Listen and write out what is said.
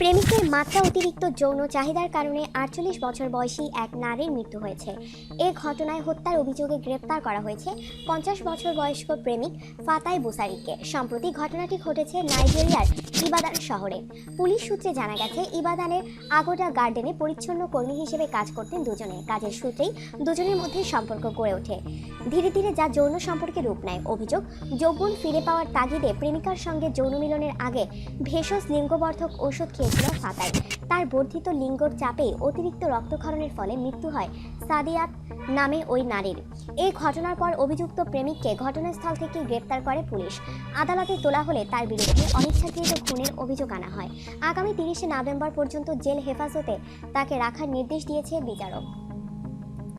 প্রেমিকের মাত্রা অতিরিক্ত যৌন চাহিদার কারণে আটচল্লিশ বছর বয়সী এক নারীর মৃত্যু হয়েছে। এ ঘটনায় হত্যার অভিযোগে গ্রেপ্তার করা হয়েছে পঞ্চাশ বছর বয়স্ক প্রেমিক ফাতাই বুসারিকে। সম্প্রতি ঘটনাটি ঘটেছে নাইজেরিয়ার ইবাদান শহরে। পুলিশ সূত্রে জানা গেছে, ইবাদানের আগোডা গার্ডেনে পরিচ্ছন্ন কর্মী হিসেবে কাজ করতেন দুজনে। কাজের সূত্রেই দুজনের মধ্যে সম্পর্ক গড়ে ওঠে। ধীরে ধীরে যা যৌন সম্পর্কে রূপ নেয়। অভিযোগ, যৌবন ফিরে পাওয়ার তাগিদে প্রেমিকার সঙ্গে যৌন মিলনের আগে ভেষজ লিঙ্গবর্ধক ওষুধ খেয়েছিল ফাতাই তার বর্ধিত লিঙ্গর চাপে অতিরিক্ত রক্তক্ষরণের ফলে মৃত্যু হয় সাদিয়াত নামে ওই নারীর। এই ঘটনার পর অভিযুক্ত প্রেমিককে ঘটনাস্থল থেকে গ্রেপ্তার করে পুলিশ। আদালতে তোলা হলে তার বিরুদ্ধে অনিচ্ছাকৃত খুনের অভিযোগ আনা হয়। আগামী তিরিশে নভেম্বর পর্যন্ত জেল হেফাজতে তাকে রাখার নির্দেশ দিয়েছে বিচারক।